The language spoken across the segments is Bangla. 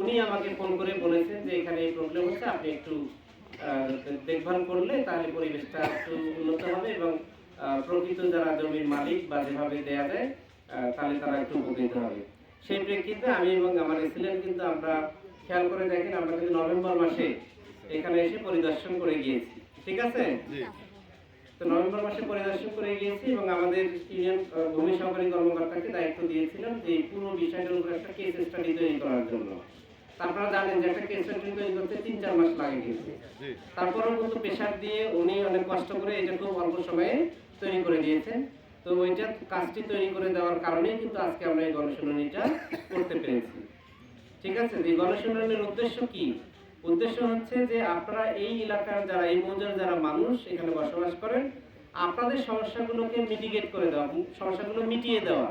উনি আমাকে ফোন করে বলেছেন যে এখানে এই প্রবলেম হচ্ছে, আপনি একটু দেখভাল করলে তাহলে পরিবেশটা একটু উন্নত হবে এবং প্রকৃত যারা জমির মালিক বা যেভাবে দেয়া যায় তাহলে তারা একটু উপকৃত হবে। সেই প্রেক্ষিতে আমি এবং আমার ছিলেন কিন্তু আমরা খেয়াল করে দেখেন, আমরা কিন্তু নভেম্বর মাসে এখানে এসে পরিদর্শন করে গিয়েছি। ঠিক আছে? তো নভেম্বর মাসে পরিদর্শন করে গিয়েছি এবং আমাদের ইউনিয়ন ভূমি সহকারী কর্মকর্তাকে দায়িত্ব দিয়েছিলাম যে পুরো বিষয়টার উপর একটা কেস স্টাডি তৈরি করার জন্য। তা আপনারা জানেন যে একটা কেস স্টাডি তৈরি করতে তিন চার মাস লাগে কিন্তু তারপরেও কিন্তু প্রেশার দিয়ে উনি অনেক কষ্ট করে এটা খুব অল্প সময়ে তৈরি করে দিয়েছেন। তো ওইটা কাজটি তৈরি করে দেওয়ার কারণেই কিন্তু আজকে আমরা এই গণশুনানিটা করতে পেরেছি। ঠিক আছে? এই গণশুনানির উদ্দেশ্য কি? উদ্দেশ্য হচ্ছে যে আপনারা এই এলাকার যারা এই মৌজার যারা মানুষ এখানে বসবাস করেন আপনাদের সমস্যাগুলোকে মিটিগেট করে দেওয়া সমস্যাগুলো মিটিয়ে দেওয়া।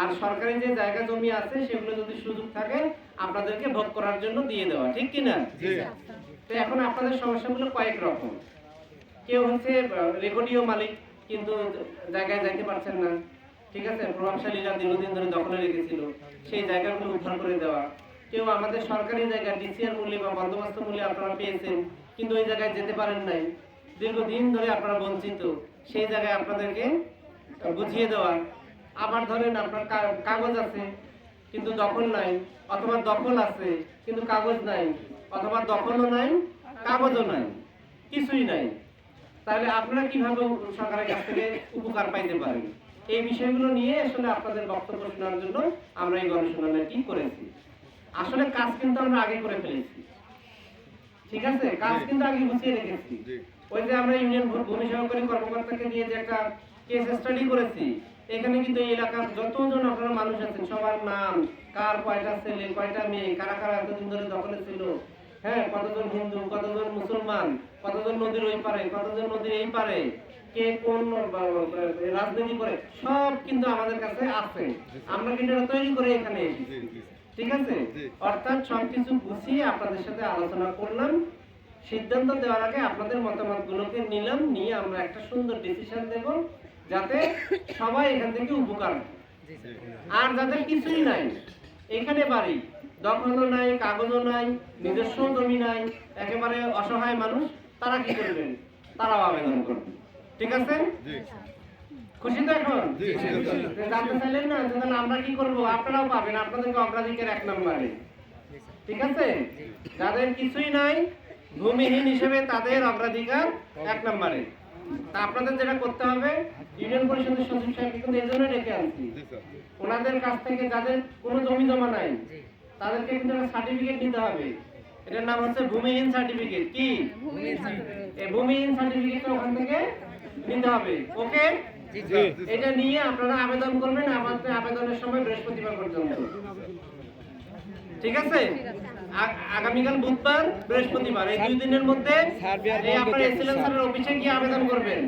আর সরকারি যে জায়গা জমি আছে সেগুলো যদি সুযোগ থাকে আপনাদেরকে ভোগ করার জন্য দিয়ে দেওয়া ঠিক কি না? তো এখন আপনাদের সমস্যাগুলো কয়েক রকম। কেউ হচ্ছে রেকর্ডীয় মালিক কিন্তু জায়গায় যাইতে পারছেন না। ঠিক আছে? প্রভাবশালীরা দীর্ঘদিন ধরে দখলে রেখেছিল। সেই জায়গাগুলো উদ্ধার করে দেওয়া। কেউ আমাদের সরকারি জায়গা ডিসিআর মূল্যে বা বন্দোবস্ত মূল্যে আপনারা পেয়েছেন, কিন্তু ওই জায়গায় যেতে পারেন নাই। দীর্ঘদিন ধরে আপনারা বঞ্চিত, সেই জায়গায় আপনাদেরকে বুঝিয়ে দেওয়া। আবার ধরেন আপনার কাগজ আছে, কিন্তু দখল নাই, অথবা দখল আছে, কিন্তু কাগজ নাই, অথবা দখলও নাই, কাগজও নাই, কিছুই নাই। তাহলে আপনারা কীভাবে সরকারের কাছ থেকে উপকার পাইতে পারেন? এই বিষয়গুলো নিয়ে আসলে আপনাদের বক্তব্য শোনার জন্য আমরা এই গণশুনানিটি করেছি। আসলে কাজ কিন্তু আমরা আগে করে ফেলেছি। ঠিক আছে? কাজ কিন্তু আগে গুছিয়ে রেখেছি। ওই যে আমরা ইউনিয়ন ভূমি সহকারী কর্মকর্তাকে দিয়ে যে একটা কেস স্টাডি করেছি এখানে কিন্তু এই এলাকার যতজন আপনারা মানুষ আছেন সবার নাম কার কয়টা ছেলে কয়টা মেয়ে কারা কারা এতদিন ধরে দখলে ছিল হ্যাঁ কতজন হিন্দু কতজন মুসলমান কতজন নদীর ওই পারে কতজন নদীর এই পারে কে কোন রাজনীতি করে সব কিন্তু আমাদের কাছে আছে। আমরা কিন্তু তৈরি করে এখানে এসেছি ঠিক আছে? অর্থাৎ সবকিছু গুছিয়ে আপনাদের সাথে আলোচনা করলাম। সিদ্ধান্ত দেওয়ার আগে আপনাদের মতামত গুলোকে নিলাম নিয়ে আমরা একটা সুন্দর ডিসিশন দেব যাতে সবাই এখান থেকে উপকার আর যাদের কিছুই নাই এখানে বাড়ি দখলও নাই কাগজও নাই নিজস্ব জমি নাই একেবারে অসহায় মানুষ তারা কি করবেন? তারাও আবেদন করবেন। ঠিক আছে? খুশি তো এখন? জানতে চাইলেন না যে আমরা কি করব? আপনারাও পাবেন আপনাদেরকে অগ্রাধিকার এক নম্বরে। ঠিক আছে? যাদের কিছুই নাই ভূমিহীন হিসেবে তাদের অগ্রাধিকার এক নম্বরে। তা আপনাদের যেটা করতে হবে ইউনিয়ন পরিষদের সচিব সাহেব কিন্তু এই জন্য ডেকে আনছি। ওনাদের কাছ থেকে যাদের কোনো জমি জমা নাই তাদেরকে কিন্তু সার্টিফিকেট দিতে হবে। এটার নাম হচ্ছে ভূমিহীন সার্টিফিকেট। কি? ভূমিহীন সার্টিফিকেট। ওখান থেকে নিতে হবে। ওকে? এটা নিয়ে আপনারা আবেদন করবেন আমাদের আবেদনের সময় বৃহস্পতিবার পর্যন্ত। ঠিক আছে? আগামীকাল বুধবার বৃহস্পতিবার এই দুই দিনের মধ্যে আপনার এক্সেলেন্সারের অফিসে গিয়ে আবেদন করবেন।